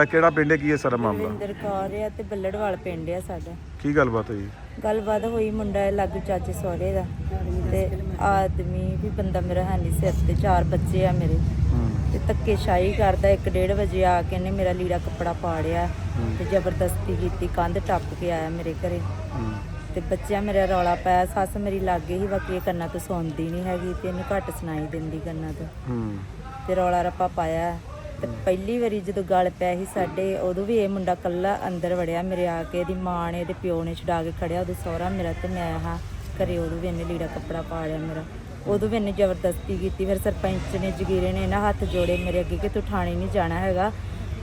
ਆ ਕਿਹੜਾ ਪਿੰਡ ਹੈ? ਕੀ ਹੈ ਸਾਰਾ ਮਾਮਲਾ? ਬਲਵਿੰਦਰ ਕੌਰ ਆ ਤੇ ਬੱਲੜਵਾਲ ਪਿੰਡ ਆ ਸਾਡਾ। ਕੀ ਗੱਲਬਾਤ ਹੋਈ? ਗੱਲਬਾਤ ਹੋਈ ਮੁੰਡਾ ਹੈ ਲਾਗੂ ਚਾਚੇ ਸਹੁਰੇ ਦਾ ਤੇ ਆਦਮੀ ਵੀ ਬੰਦਾ ਮੇਰਾ ਹੈ ਨਹੀਂ ਸਿਰ ਤੇ ਚਾਰ ਬੱਚੇ ਆ ਮੇਰੇ। ਤੇ ਧੱਕੇ ਸ਼ਾਹੀ ਕਰਦਾ 1:30 ਵਜੇ ਆ ਕੇ ਇਹਨੇ ਮੇਰਾ ਲੀੜਾ ਕੱਪੜਾ ਪਾੜਿਆ ਤੇ ਜ਼ਬਰਦਸਤੀ ਕੀਤੀ ਕੰਧ ਟੱਪ ਕੇ ਆਇਆ ਮੇਰੇ ਘਰੇ। ਤੇ ਬੱਚਿਆਂ ਮੇਰਾ ਰੌਲਾ ਪਾਇਆ ਸੱਸ ਮੇਰੀ ਲਾਗੇ ਹੀ ਬਾਕੀ ਇਹ ਕੰਨਾਂ ਤੋਂ ਸੁਣਦੀ ਨਹੀਂ ਹੈਗੀ ਤੇ ਇਹਨੂੰ ਘੱਟ ਸੁਣਾਈ ਦਿੰਦੀ ਕੰਨਾਂ ਤੋਂ। ਤੇ ਰੌਲਾ ਰੱਪਾ ਪਾਇਆ। ਤੇ ਪਹਿਲੀ ਵਾਰੀ ਜਦੋਂ ਗੱਲ ਪਿਆ ਸੀ ਸਾਡੇ, ਉਦੋਂ ਵੀ ਇਹ ਮੁੰਡਾ ਕੱਲਾ ਅੰਦਰ ਵੜਿਆ ਮੇਰੇ ਆ ਕੇ, ਇਹਦੀ ਮਾਂ ਨੇ ਇਹਦੇ ਪਿਓ ਨੇ ਛਡਾ ਕੇ ਖੜਿਆ, ਉਹਦੇ ਸਹੁਰਾ ਮੇਰਾ ਤੇ ਮੈਂ ਹਾਂ, ਘਰੇ ਉਦੋਂ ਵੀ ਇਹਨੇ ਲੀੜਾ ਕੱਪੜਾ ਪਾ ਲਿਆ ਮੇਰਾ। ਉਦੋਂ ਵੀ ਇਹਨੇ ਜ਼ਬਰਦਸਤੀ ਕੀਤੀ, ਫਿਰ ਸਰਪੰਚ ਨੇ, ਜਗੀਰੇ ਨੇ ਇਹਨਾਂ ਹੱਥ ਜੋੜੇ ਮੇਰੇ ਅੱਗੇ ਕਿ ਤੂੰ ਥਾਣੇ ਨਹੀਂ ਜਾਣਾ ਹੈਗਾ,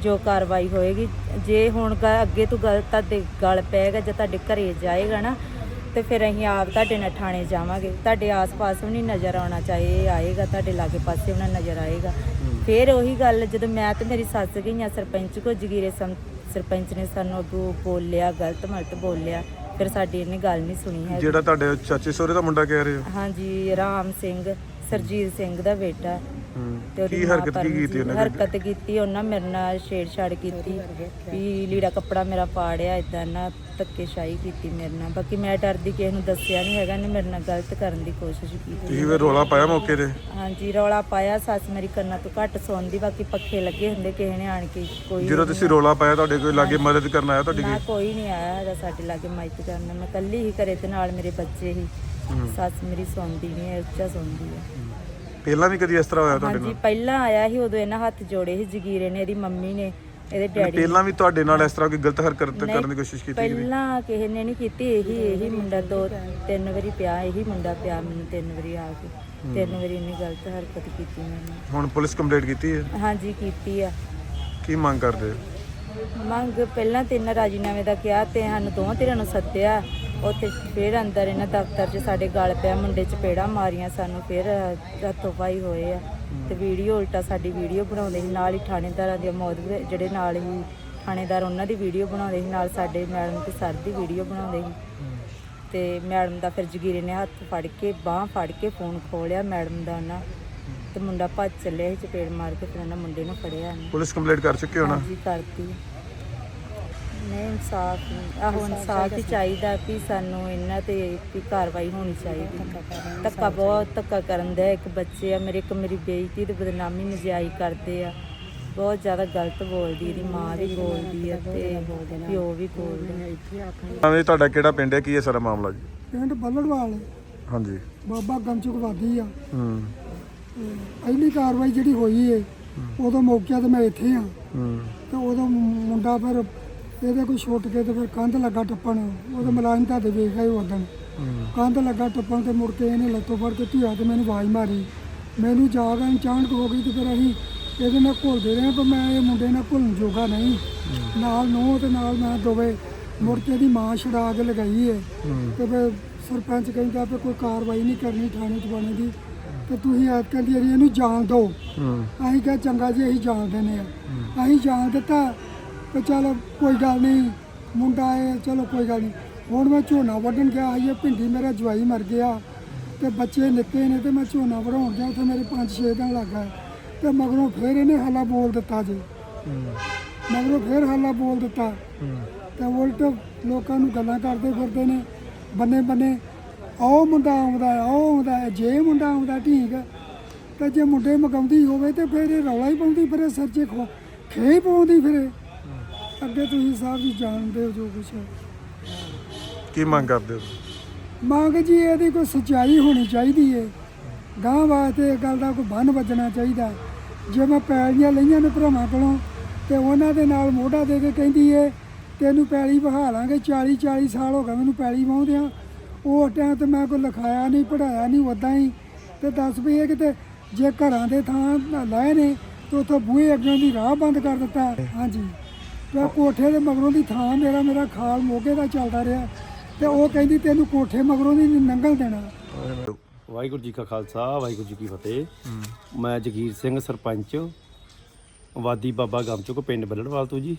ਜੋ ਕਾਰਵਾਈ ਹੋਏਗੀ, ਜੇ ਹੁਣ ਅੱਗੇ ਤੂੰ ਗਲਤ ਤੁਹਾਡੇ ਗਲ ਪਏਗਾ ਜਾਂ ਤੁਹਾਡੇ ਘਰੇ ਜਾਏਗਾ ਨਾ, ਤੇ ਫਿਰ ਅਸੀਂ ਆਪ ਤੁਹਾਡੇ ਨਾਲ ਥਾਣੇ ਜਾਵਾਂਗੇ। ਤੁਹਾਡੇ ਆਸ-ਪਾਸ ਵੀ ਨਹੀਂ ਨਜ਼ਰ ਆਉਣਾ ਚਾਹੀਏ ਆਏਗਾ, ਤੁਹਾਡੇ ਲਾਗੇ ਪਾਸੇ ਵੀ ਨਾ ਨਜ਼ਰ ਆਏਗਾ। ਫਿਰ ਉਹੀ ਗੱਲ ਜਦੋਂ ਮੈਂ ਤੇ ਮੇਰੀ ਸੱਸ ਗਈਆਂ ਸਰਪੰਚ ਕੋ ਜਗੀਰੇ ਸਰਪੰਚ ਨੇ ਸਾਨੂੰ ਅੱਗੋਂ ਬੋਲਿਆ ਗਲਤ ਮਲਤ ਬੋਲਿਆ ਫਿਰ ਸਾਡੀ ਇਹਨੇ ਗੱਲ ਨਹੀਂ ਸੁਣੀ ਹੈ ਜਿਹੜਾ ਤੁਹਾਡੇ ਚਾਚੇ ਸਹੁਰੇ ਦਾ ਮੁੰਡਾ ਕਹਿ ਰਹੇ ਹੋ? ਹਾਂਜੀ ਰਾਮ ਸਿੰਘ ਸਰਜੀਤ ਸਿੰਘ ਦਾ ਬੇਟਾ। ਤੇ ਉਹਦੀ ਕੀ ਮਾਂ ਹਰਕਤ ਕੀ ਕੀਤੀ। ਉਹਨੇ ਹਰਕਤ ਕੀਤੀ ਉਹਨਾਂ ਮੇਰੇ ਨਾਲ ਛੇੜਛਾੜ ਕੀਤੀ ਵੀ ਲੀੜਾ ਕੱਪੜਾ ਮੇਰਾ ਪਾੜਿਆ ਇਦਾਂ ਨਾ ਧੱਕੇਸ਼ਾਹੀ ਕੀਤੀ ਮੇਰੇ ਨਾਲ। ਬਾਕੀ ਮੈਂ ਡਰਦੀ ਕਿਸੇ ਨੂੰ ਦੱਸਿਆ ਨਹੀਂ ਹੈਗਾ ਨੇ ਮੇਰੇ ਨਾਲ ਗਲਤ ਕਰਨ ਦੀ ਕੋਸ਼ਿਸ਼ ਕੀਤੀ। ਤੁਸੀਂ ਫਿਰ ਰੋਲਾ ਪਾਇਆ ਮੌਕੇ ਤੇ? ਹਾਂਜੀ ਰੌਲਾ ਪਾਇਆ ਸੱਸ ਮੇਰੀ ਕੰਨਾਂ ਤੋਂ ਘੱਟ ਸੁਣਦੀ ਬਾਕੀ ਪੱਖੇ ਲੱਗੇ ਹੁੰਦੇ ਕਿਸੇ ਨੇ ਆਣ ਕੇ ਕੋਈ ਜਦੋਂ ਤੁਸੀਂ ਰੋਲਾ ਪਾਇਆ ਤੁਹਾਡੇ ਕੋਈ ਲਾਗੇ ਮਦਦ ਕਰਨ ਆਇਆ ਤੁਹਾਡੀ ਨਾ ਕੋਈ? ਨਹੀਂ ਆਇਆ ਹੈਗਾ ਸਾਡੇ ਲਾਗੇ ਮਾਈਕ ਕਰਨ ਮੈਂ ਇਕੱਲੀ ਹੀ ਘਰੇ ਤੇ ਨਾਲ ਮੇਰੇ ਬੱਚੇ ਹੀ। ਸੱਸ ਮੇਰੀ ਸੁਣਦੀ ਨਹੀਂ ਹੈ ਉੱਚਾ ਸੁਣਦੀ ਹੈ। ਪਹਿਲਾਂ ਵੀ ਕਦੀ ਇਸ ਤਰ੍ਹਾਂ ਹੋਇਆ ਤੁਹਾਡੇ ਹਾਂਜੀ ਨਾਲ? ਪਹਿਲਾਂ ਆਇਆ ਸੀ ਉਦੋਂ ਇਹਨਾਂ ਹੱਥ ਜੋੜੇ ਸੀ ਜਗੀਰੇ ਨੇ ਇਹਦੀ ਮੰਮੀ ਨੇ ਇਹਦੇ ਡੈਡੀ ਪਹਿਲਾਂ ਵੀ ਤੁਹਾਡੇ ਨਾਲ ਇਸ ਤਰ੍ਹਾਂ ਕੋਈ ਗਲਤ ਹਰਕਤ ਕਰਨ ਦੀ ਕੋਸ਼ਿਸ਼ ਕੀਤੀ ਗਈ ਪਹਿਲਾਂ ਕਿਸੇ ਨੇ ਨਹੀਂ ਕੀਤੀ ਇਹੀ ਇਹੀ ਮੁੰਡਾ ਦੋ ਤਿੰਨ ਵਾਰੀ ਪਿਆ ਇਹੀ ਮੁੰਡਾ ਪਿਆ ਮੈਨੂੰ ਤਿੰਨ ਵਾਰੀ ਆ ਕੇ ਤਿੰਨ ਵਾਰੀ ਇੰਨੀ ਗਲਤ ਹਰਕਤ ਕੀਤੀ ਮੈਨੂੰ। ਹੁਣ ਪੁਲਿਸ ਕੰਪਲੇਂਟ ਕੀਤੀ ਹੈ? ਹਾਂਜੀ ਕੀਤੀ ਆ। ਕੀ ਮੰਗ ਕਰਦੇ ਹੋ? ਮੰਗ ਪਹਿਲਾਂ ਤਿੰਨ ਰਾਜੀਨਾਮੇ ਦਾ ਕਿਹਾ ਤੇ ਸਾਨੂੰ ਦੋਵਾਂ ਧਿਰਾਂ ਨੂੰ ਸੱਦਿਆ। ਉੱਥੇ ਫਿਰ ਅੰਦਰ ਇਹਨਾਂ ਦਫ਼ਤਰ 'ਚ ਸਾਡੇ ਗਲ ਪਿਆ ਮੁੰਡੇ 'ਚ ਪੇੜਾ ਮਾਰੀਆਂ ਸਾਨੂੰ ਫਿਰ ਹੱਥੋਂ ਪਾਈ ਹੋਏ ਆ। ਤੇ ਵੀਡੀਓ ਉਲਟਾ ਸਾਡੀ ਵੀਡੀਓ ਬਣਾਉਂਦੇ ਸੀ ਨਾਲ ਹੀ ਥਾਣੇਦਾਰਾਂ ਦੇ ਮੌਤ ਜਿਹੜੇ ਨਾਲ ਹੀ ਥਾਣੇਦਾਰ ਉਹਨਾਂ ਦੀ ਵੀਡੀਓ ਬਣਾਉਂਦੇ ਸੀ ਨਾਲ ਸਾਡੇ ਮੈਡਮ ਤੇ ਸਰ ਦੀ ਵੀਡੀਓ ਬਣਾਉਂਦੇ ਸੀ। ਤੇ ਮੈਡਮ ਦਾ ਫਿਰ ਜਗੀਰੇ ਨੇ ਹੱਥ ਫੜ ਕੇ ਬਾਹ ਫੜ ਕੇ ਫੋਨ ਖੋਲਿਆ ਮੈਡਮ ਦਾ ਉਹਨਾਂ। ਤੇ ਮੁੰਡਾ ਭੱਜ ਚੱਲਿਆ ਸੀ ਚਪੇੜ ਮਾਰ ਕੇ ਫਿਰ ਉਹਨਾਂ ਮੁੰਡੇ ਨੂੰ ਫੜਿਆ ਪੁਲਿਸ ਕੰਪਲੇਂਟ ਕਰ ਚੁੱਕੇ ਹੋ ਨਾ? ਹਾਂਜੀ ਕਰਤੀ। ਨਹੀਂ ਇਨਸਾਫ ਆਹੋ ਇਨਸਾਫ ਹੀ ਚਾਹੀਦਾ ਵੀ ਸਾਨੂੰ ਇਹਨਾਂ ਤੇ ਵੀ ਕਾਰਵਾਈ ਹੋਣੀ ਚਾਹੀਦੀ। ਧੱਕਾ ਬਹੁਤ ਧੱਕਾ ਕਰਨ ਦਾ ਇੱਕ ਬੱਚੇ ਆ ਮੇਰੇ ਇੱਕ ਮੇਰੀ ਬੇਇੱਜ਼ਤੀ ਤੇ ਬਦਨਾਮੀ ਨਜਾਇਜ਼ ਕਰਦੇ ਆ। ਬਹੁਤ ਜ਼ਿਆਦਾ ਗਲਤ ਬੋਲਦੀ ਇਹਦੀ ਮਾਂ ਵੀ ਬੋਲਦੀ ਆ ਤੇ ਪਿਓ ਵੀ ਬੋਲਦਾ ਹਾਂ ਤੁਹਾਡਾ ਕਿਹੜਾ ਪਿੰਡ ਹੈ? ਕੀ ਹੈ ਸਾਰਾ ਮਾਮਲਾ ਜੀ? ਪਿੰਡ ਬੱਲੜਵਾਲ ਹਾਂਜੀ। ਬਾਬਾ ਗਮਚੁਕ ਵਾਦੀ ਆ। ਹੂੰ। ਪਹਿਲੀ ਕਾਰਵਾਈ ਜਿਹੜੀ ਹੋਈ ਏ ਉਦੋਂ ਮੌਕੇ ਤੇ ਮੈਂ ਇੱਥੇ ਆ। ਹੂੰ। ਤੇ ਉਦੋਂ ਮੁੰਡਾ ਫਿਰ ਇਹਦੇ ਕੋਈ ਛੁੱਟ ਕੇ ਤੇ ਫਿਰ ਕੰਧ ਲੱਗਾ ਟੱਪਣ ਉਹਦੇ ਮੁਲਾਜ਼ਮ ਤਾਂ ਦੇ ਵੇਖ ਆਏ ਉਦੋਂ ਕੰਧ ਲੱਗਾ ਟੱਪਣ ਤੇ ਮੁੜ ਕੇ ਇਹਨੇ ਲੱਤੋਂ ਫੜ ਕੇ ਧੀਆ ਤੇ ਮੈਨੂੰ ਆਵਾਜ਼ ਮਾਰੀ। ਮੈਨੂੰ ਜਾਗ ਆਈ ਹੋ ਗਈ ਤੇ ਫਿਰ ਅਸੀਂ ਇਹਦੇ ਨਾਲ ਘੁਲਦੇ ਰਹੇ ਪਰ ਮੈਂ ਇਹ ਮੁੰਡੇ ਨਾਲ ਘੁਲਣ ਜੋਗਾ ਨਹੀਂ। ਨਾਲ ਨੂੰ ਤੇ ਨਾਲ ਮੈਂ ਦੋਵੇਂ ਮੁੜ ਕੇ ਇਹਦੀ ਮਾਂ ਛੁਡਾ ਕੇ ਲਗਾਈ ਏ। ਤੇ ਫਿਰ ਸਰਪੰਚ ਕਹਿੰਦਾ ਵੀ ਕੋਈ ਕਾਰਵਾਈ ਨਹੀਂ ਕਰਨੀ ਥਾਣੇ 'ਚ ਬਣੇ ਦੀ। ਤੇ ਤੁਸੀਂ ਐਤ ਕਹਿੰਦੀ ਇਹਨੂੰ ਜਾਣ ਦਿਓ। ਹੂੰ। ਅਸੀਂ ਕਿਹਾ ਚੰਗਾ ਜੀ ਅਸੀਂ ਜਾਣ ਦਿੰਦੇ ਆ ਅਸੀਂ ਜਾਣ ਦਿੱਤਾ। ਤੇ ਚਲ ਕੋਈ ਗੱਲ ਨਹੀਂ ਮੁੰਡਾ ਹੈ ਚਲੋ ਕੋਈ ਗੱਲ ਨਹੀਂ। ਹੁਣ ਮੈਂ ਝੋਨਾ ਵੱਢਣ ਗਿਆ ਆਈਏ ਭਿੰਡੀ ਮੇਰਾ ਜਵਾਈ ਮਰ ਗਿਆ ਤੇ ਬੱਚੇ ਨਿੱਕੇ ਨੇ ਤੇ ਮੈਂ ਝੋਨਾ ਵਢਾਉਣ ਗਿਆ ਉੱਥੇ ਮੇਰੇ 5-6 ਦਿਨ ਲੱਗਾ ਤੇ ਮਗਰੋਂ ਫੇਰ ਇਹਨੇ ਹੱਲਾ ਬੋਲ ਦਿੱਤਾ ਜੀ। ਮਗਰੋਂ ਫੇਰ ਹੱਲਾ ਬੋਲ ਦਿੱਤਾ। ਤੇ ਉਲਟ ਲੋਕਾਂ ਨੂੰ ਗੱਲਾਂ ਕਰਦੇ ਫਿਰਦੇ ਨੇ ਬੰਨੇ ਬੰਨੇ ਆਓ ਮੁੰਡਾ ਆਉਂਦਾ ਹੈ, ਆਓ ਆਉਂਦਾ ਜੇ ਮੁੰਡਾ ਆਉਂਦਾ ਠੀਕ ਹੈ। ਤੇ ਜੇ ਮੁੰਡੇ ਮਗਾਉਂਦੀ ਹੋਵੇ ਤੇ ਫਿਰ ਇਹ ਰੌਲਾ ਹੀ ਪਾਉਂਦੀ ਫਿਰ ਇਹ ਸਿਰ 'ਚ ਖੋ ਖੇ ਪਾਉਂਦੀ ਫਿਰ। ਅੱਗੇ ਤੁਸੀਂ ਸਾਹਿਬ ਜੀ ਜਾਣਦੇ ਹੋ ਜੋ ਕੁਛ ਹੈ। ਕੀ ਮੰਗ ਕਰਦੇ ਹੋ? ਮੰਗ ਜੀ ਇਹਦੀ ਕੋਈ ਸੱਚਾਈ ਹੋਣੀ ਚਾਹੀਦੀ ਏ। ਗਾਂ ਵਾਸਤੇ ਇਹ ਗੱਲ ਦਾ ਕੋਈ ਬੰਨ ਵੱਜਣਾ ਚਾਹੀਦਾ। ਜੇ ਮੈਂ ਪੈਲੀਆਂ ਲਈਆਂ ਨੇ ਭਰਾਵਾਂ ਕੋਲੋਂ ਤੇ ਉਹਨਾਂ ਦੇ ਨਾਲ ਮੋਢਾ ਦੇ ਕੇ ਕਹਿੰਦੀ ਏ ਤੈਨੂੰ ਪੈਲੀ ਬਹਾ ਲਾਂਗੇ 40 40 ਸਾਲ ਹੋ ਗਏ ਮੈਨੂੰ ਪੈਲੀ ਵਾਹੁੰਦਿਆਂ। ਉਹ ਟਾਈਮ ਤੇ ਮੈਂ ਕੋਈ ਲਿਖਾਇਆ ਨਹੀਂ ਪੜਾਇਆ ਨਹੀਂ ਉਦਾਂ ਹੀ। ਤੇ ਦੱਸ ਵੀ ਇਹ ਕਿਤੇ ਜੇ ਘਰਾਂ ਦੇ ਥਾਂ ਲਏ ਨੇ ਤੇ ਉੱਥੋਂ ਬੂਹੇ ਅੱਗੇ ਦੀ ਰਾਹ ਬੰਦ ਕਰ ਦਿੱਤਾ। ਹਾਂਜੀ। ਤੇ ਕੋਠੇ ਦੇ ਮਗਰੋਂ ਦੀ ਥਾਂ ਮੇਰਾ ਮੇਰਾ ਖਾਲ ਮੋਗੇ ਦਾ ਚੱਲਦਾ ਰਿਹਾ ਤੇ ਉਹ ਕਹਿੰਦੀ ਤੈਨੂੰ ਕੋਠੇ ਮਗਰੋਂ ਦੀ ਨੀ ਲੰਘਣ ਦੇਣਾ। ਵਾਹਿਗੁਰੂ ਜੀ ਕਾ ਖਾਲਸਾ ਵਾਹਿਗੁਰੂ ਜੀ ਕੀ ਫਤਿਹ। ਮੈਂ ਜਗੀਰ ਸਿੰਘ ਸਰਪੰਚ ਵਾਦੀ ਬਾਬਾ ਗਮਚੁਕ ਪਿੰਡ ਬੱਲੜਵਾਲ ਤੋਂ ਜੀ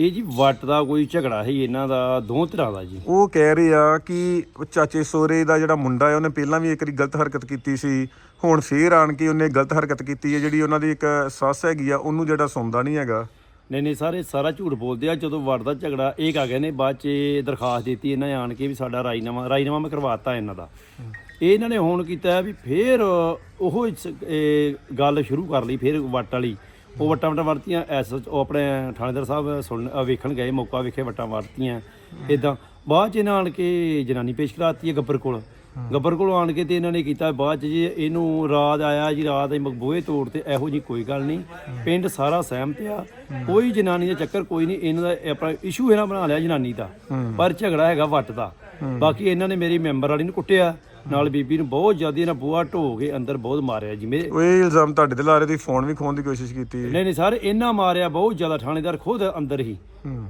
ਇਹ ਜੀ ਵੱਟ ਦਾ ਕੋਈ ਝਗੜਾ ਹੈ ਇਹਨਾਂ ਦਾ ਦੋ ਤਰ੍ਹਾਂ ਦਾ ਜੀ। ਉਹ ਕਹਿ ਰਹੇ ਆ ਕਿ ਚਾਚੇ ਸੋਰੇ ਦਾ ਜਿਹੜਾ ਮੁੰਡਾ ਹੈ ਉਹਨੇ ਪਹਿਲਾਂ ਵੀ ਇੱਕ ਵਾਰੀ ਗਲਤ ਹਰਕਤ ਕੀਤੀ ਸੀ। ਹੁਣ ਫੇਰ ਆਣ ਕੇ ਉਹਨੇ ਗਲਤ ਹਰਕਤ ਕੀਤੀ ਹੈ ਜਿਹੜੀ ਉਹਨਾਂ ਦੀ ਇੱਕ ਸੱਸ ਹੈਗੀ ਆ ਉਹਨੂੰ ਜਿਹੜਾ ਸੁਣਦਾ ਨਹੀਂ ਹੈਗਾ। ਨਹੀਂ ਨਹੀਂ, ਸਾਰੇ ਸਾਰਾ ਝੂਠ ਬੋਲਦੇ ਆ। ਜਦੋਂ ਵੜਦਾ ਝਗੜਾ, ਇਹ ਕਾ ਗਏ ਨੇ ਬਾਅਦ ਚ ਇਹ ਦਰਖਾਸਤ ਦਿੱਤੀ ਇਹਨਾਂ ਨੇ ਆਣ ਕੇ ਵੀ ਸਾਡਾ ਰਾਜਨਾਮਾ ਰਾਜਨਾਮਾ ਮੈਂ ਕਰਵਾਤਾ ਇਹਨਾਂ ਦਾ। ਇਹ ਇਹਨਾਂ ਨੇ ਹੁਣ ਕੀਤਾ ਵੀ ਫੇਰ ਉਹ ਗੱਲ ਸ਼ੁਰੂ ਕਰ ਲਈ, ਫੇਰ ਵੱਟ ਵਾਲੀ। ਉਹ ਵੱਟਾਂ ਵੱਟਾਂ ਵਰਤੀਆਂ, ਐਸ ਉਹ ਆਪਣੇ ਥਾਣੇਦਾਰ ਸਾਹਿਬ ਸੁਣ ਵੇਖਣ ਗਏ, ਮੌਕਾ ਵੇਖੇ ਵੱਟਾਂ ਵਰਤੀਆਂ ਇਦਾਂ ਬਾਅਦ ਚ ਇਹਨਾਂ ਆਣ ਕੇ ਜਨਾਨੀ ਪੇਸ਼ ਕਰਾਤੀ ਹੈ ਗੱਬਰ ਕੋਲ। ਗੱਬਰ ਕੋਲ ਆਣ ਕੇ ਤੇ ਇਹਨਾਂ ਨੇ ਕੀਤਾ ਬਾਅਦ ਚ ਜੀ ਇਹਨੂੰ ਰਾਤ ਆਇਆ ਜੀ ਰਾਤ ਇਹ ਮਕਬੂਏ ਤੋੜ ਤੇ ਇਹੋ ਜੀ ਕੋਈ ਗੱਲ ਨਹੀਂ। ਪਿੰਡ ਸਾਰਾ ਸਹਿਮਤ ਆ। ਕੋਈ ਜਨਾਨੀ ਦਾ ਚੱਕਰ ਕੋਈ ਨਹੀਂ ਇਹਨਾਂ ਦਾ ਆਪਣਾ ਇਸ਼ੂ ਇਹਨਾਂ ਬਣਾ ਲਿਆ ਜਨਾਨੀ ਦਾ। ਪਰ ਝਗੜਾ ਹੈਗਾ ਵੱਟ ਦਾ। ਬਾਕੀ ਇਹਨਾਂ ਨੇ ਮੇਰੀ ਮੈਂਬਰ ਵਾਲੀ ਨੂੰ ਕੁੱਟਿਆ। ਨਾਲ ਬੀਬੀ ਨੂੰ ਬਹੁਤ ਜ਼ਿਆਦਾ ਇਹਨਾਂ ਬੂਹਾ ਢੋ ਕੇ ਅੰਦਰ ਬਹੁਤ ਮਾਰਿਆ ਜੀ। ਮੇਰੇ ਉਹ ਇਲਜ਼ਾਮ ਤੁਹਾਡੇ ਤੇ ਲਾ ਰਹੇ ਤੁਸੀਂ ਫੋਨ ਵੀ ਖੋਣ ਦੀ ਕੋਸ਼ਿਸ਼ ਕੀਤੀ। ਨਹੀਂ ਨਹੀਂ ਸਰ ਇਹਨਾਂ ਮਾਰਿਆ ਬਹੁਤ ਜ਼ਿਆਦਾ ਥਾਣੇਦਾਰ ਖੁਦ ਅੰਦਰ ਹੀ।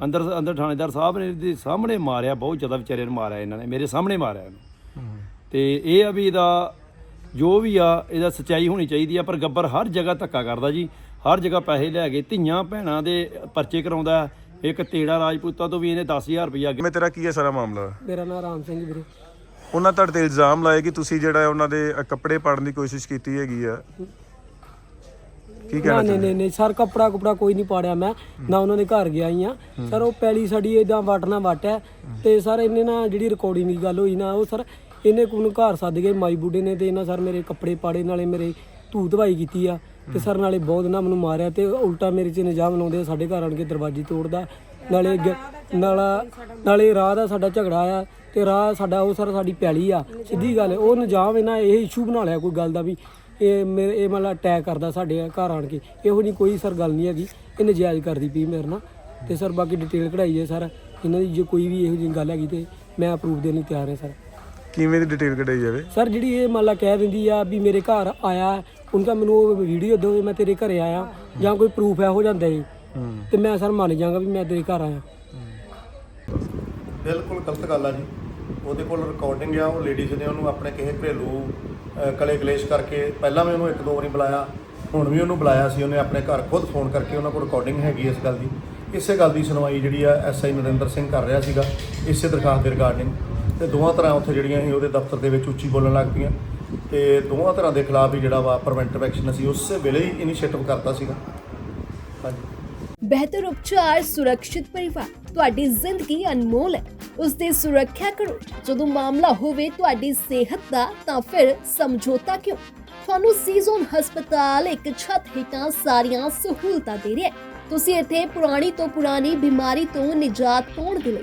ਅੰਦਰ ਅੰਦਰ ਥਾਣੇਦਾਰ ਸਾਹਿਬ ਨੇ ਦੇ ਸਾਹਮਣੇ ਮਾਰਿਆ ਬਹੁਤ ਜ਼ਿਆਦਾ ਵਿਚਾਰੇ ਨੂੰ ਮਾਰਿਆ ਇਹਨਾਂ ਨੇ ਮੇਰੇ ਸਾਹਮਣੇ ਮਾਰਿਆ ਇਹਨੂੰ। ਤੇ ਇਹ ਆ ਵੀ ਇਹਦਾ ਜੋ ਵੀ ਆ ਇਹਦਾ ਸਚਾਈ ਹੋਣੀ ਚਾਹੀਦੀ ਆ ਪਰ ਗੱਬਰ ਹਰ ਜਗ੍ਹਾ ਧੱਕਾ ਕਰਦਾ ਜੀ। ਹਰ ਜਗ੍ਹਾ ਪੈਸੇ ਲੈ ਕੇ ਧੀਆਂ ਭੈਣਾਂ ਦੇ ਪਰਚੇ ਕਰਾਉਂਦਾ। ਇੱਕ ਤੇੜਾ ਰਾਜਪੂਤਾਂ ਤੋਂ ਵੀ ਇਹਨੇ 10000 ਰੁਪਇਆ ਮੈਂ ਤੇਰਾ ਕੀ ਹੈ ਸਾਰਾ ਮਾਮਲਾ? ਮੇਰਾ ਨਾਮ ਰਾਮ ਸਿੰਘ ਵੀਰੇ। ਉਹਨਾਂ ਤੁਹਾਡੇ ਤੇ ਇਲਜ਼ਾਮ ਲਾਏ ਕਿ ਤੁਸੀਂ ਜਿਹੜਾ ਹੈ ਉਹਨਾਂ ਦੇ ਕੱਪੜੇ ਪਾੜਨ ਦੀ ਕੋਸ਼ਿਸ਼ ਕੀਤੀ ਹੈਗੀ ਆ। ਕੀ ਕਹਿਣਾ ਨਹੀਂ ਨਹੀਂ ਨਹੀਂ ਸਰ ਕੱਪੜਾ ਕੁਪੜਾ ਕੋਈ ਨਹੀਂ ਪਾੜਿਆ ਮੈਂ। ਨਾ ਉਹਨਾਂ ਦੇ ਘਰ ਗਿਆ ਹੀ ਆ। ਸਰ ਉਹ ਪੈਲੀ ਸਾਡੀ ਇਦਾਂ ਵਟਣਾ ਵਟਿਆ ਤੇ ਸਰ ਇਹਨੇ ਨਾ ਜਿਹੜੀ ਰਿਕਾਰਡਿੰਗ ਦੀ ਗੱਲ ਹੋਈ ਨਾ ਉਹ ਸਰ ਇਹਨੇ ਕੋਲ ਘਰ ਸੱਦ ਕੇ ਮਾਈ ਬੁੱਢੇ ਨੇ ਤੇ ਇਹਨਾਂ ਸਰ ਮੇਰੇ ਕੱਪੜੇ ਪਾੜੇ ਨਾਲੇ ਮੇਰੇ ਧੂ ਧਵਾਈ ਕੀਤੀ ਆ ਤੇ ਸਰ ਨਾਲੇ ਬਹੁਤ ਨਾ ਮੈਨੂੰ ਮਾਰਿਆ ਤੇ ਉਲਟਾ ਮੇਰੇ 'ਚ ਨਿਜਾਮ ਲਾਉਂਦੇ ਆ, ਸਾਡੇ ਘਰ ਆਣ ਕੇ ਦਰਵਾਜ਼ੇ ਤੋੜਦਾ। ਨਾਲੇ ਗ- ਨਾਲਾ ਨਾਲੇ ਰਾਹ ਦਾ ਸਾਡਾ ਝਗੜਾ ਆ ਤੇ ਰਾਹ ਸਾਡਾ ਉਹ ਸਰ ਸਾਡੀ ਪੈਲੀ ਆ ਸਿੱਧੀ ਗੱਲ ਹੈ, ਉਹ ਨਿਜਾਮ ਇਹਨਾਂ ਇਹ ਇਸ਼ੂ ਬਣਾ ਲਿਆ ਕੋਈ ਗੱਲ ਦਾ ਵੀ। ਇਹ ਮੇਰੇ ਇਹ ਮਤਲਬ ਅਟੈਕ ਕਰਦਾ ਸਾਡੇ ਘਰ ਆਣ ਕੇ ਇਹੋ ਨਹੀਂ ਕੋਈ ਸਰ ਗੱਲ ਨਹੀਂ ਹੈਗੀ ਇਹ ਨਜਾਇਜ਼ ਕਰਦੀ ਪਈ ਮੇਰੇ ਨਾਲ। ਤੇ ਸਰ ਬਾਕੀ ਡਿਟੇਲ ਕਢਾਈ ਹੈ ਸਰ ਇਹਨਾਂ ਦੀ ਜੇ ਕੋਈ ਵੀ ਇਹੋ ਜਿਹੀ ਗੱਲ ਹੈਗੀ ਤੇ ਮੈਂ ਅਪਰੂਵ ਦੇਣ ਲਈ ਤਿਆਰ ਹਾਂ ਸਰ। ਕਿਵੇਂ ਦੀ ਡਿਟੇਲ ਕਢਾਈ ਜਾਵੇ? ਸਰ ਜਿਹੜੀ ਇਹ ਮੰਨ ਲਾ ਕਹਿ ਦਿੰਦੀ ਆ ਵੀ ਮੇਰੇ ਘਰ ਆਇਆ ਉਹਨਾਂ ਮੈਨੂੰ ਉਹ ਵੀਡੀਓ ਦਿਓ ਮੈਂ ਤੇਰੇ ਘਰੇ ਆਇਆ ਜਾਂ ਕੋਈ ਪ੍ਰੂਫ ਹੈ ਹੋ ਜਾਂਦਾ ਜੀ ਤੇ ਮੈਂ ਸਰ ਮੰਨ ਜਾਗਾ ਵੀ ਮੈਂ ਤੇਰੇ ਘਰ ਆਇਆ। ਬਿਲਕੁਲ ਗਲਤ ਗੱਲ ਆ ਜੀ। ਉਹਦੇ ਕੋਲ ਰਿਕਾਰਡਿੰਗ ਆ ਉਹ ਲੇਡੀਜ਼ ਨੇ ਉਹਨੂੰ ਆਪਣੇ ਕਿਸੇ ਘਰੇਲੂ ਕਲੇ ਕਲੇਸ਼ ਕਰਕੇ ਪਹਿਲਾਂ ਵੀ ਉਹਨੂੰ ਇੱਕ ਦੋ ਵਾਰੀ ਬੁਲਾਇਆ ਹੁਣ ਵੀ ਉਹਨੂੰ ਬੁਲਾਇਆ ਸੀ ਉਹਨੇ ਆਪਣੇ ਘਰ ਖੁਦ ਫੋਨ ਕਰਕੇ ਉਹਨਾਂ ਕੋਲ ਰਿਕਾਰਡਿੰਗ ਹੈਗੀ ਇਸ ਗੱਲ ਦੀ। ਇਸੇ ਗੱਲ ਦੀ ਸੁਣਵਾਈ ਜਿਹੜੀ ਆ ਐਸਆਈ ਨਰਿੰਦਰ ਸਿੰਘ ਕਰ ਰਿਹਾ ਸੀਗਾ ਇਸੇ ਦਰਖਾਸਤ ਦੇ ਰਿਗਾਰਡਿੰਗ ਤੇ ਦੋਵਾਂ ਤਰ੍ਹਾਂ ਉੱਥੇ ਜਿਹੜੀਆਂ ਸੀ ਉਹਦੇ ਦਫ਼ਤਰ ਦੇ ਵਿੱਚ ਉੱਚੀ ਬੋਲਣ ਲੱਗ ਪਈਆਂ। ਤੇ ਦੋਵਾਂ ਤਰ੍ਹਾਂ ਦੇ ਖਿਲਾਫ ਹੀ ਜਿਹੜਾ ਵਾ ਪ੍ਰੀਵੈਂਟਿਵ ਐਕਸ਼ਨ ਅਸੀਂ ਉਸੇ ਵੇਲੇ ਹੀ ਇਨੀਸ਼ੀਏਟਿਵ ਕਰਤਾ ਸੀਗਾ। ਹਾਂਜੀ। ਬਿਹਤਰ ਉਪਚਾਰ ਸੁਰੱਖਿਅਤ ਪਰਿਵਾਰ, ਤੁਹਾਡੀ ਜ਼ਿੰਦਗੀ ਅਨਮੋਲ ਹੈ। ਉਸ ਦੀ ਸੁਰੱਖਿਆ ਕਰੋ। ਜਦੋਂ ਮਾਮਲਾ ਹੋਵੇ ਤੁਹਾਡੀ ਸਿਹਤ ਦਾ, ਤਾਂ ਫਿਰ ਸਮਝੌਤਾ ਕਿਉਂ? ਤੁਹਾਨੂੰ ਸੀਜ਼ਨ ਹਸਪਤਾਲ ਇੱਕ ਛੱਤ ਹੇਠਾਂ ਸਾਰੀਆਂ ਸਹੂਲਤਾਂ ਦੇ ਰਿਹਾ ਹੈ। ਤੁਸੀਂ ਇੱਥੇ ਪੁਰਾਣੀ ਤੋਂ ਪੁਰਾਣੀ ਬਿਮਾਰੀ ਤੋਂ ਨਿਜਾਤ ਪਾਉਣ ਦੇ ਲਈ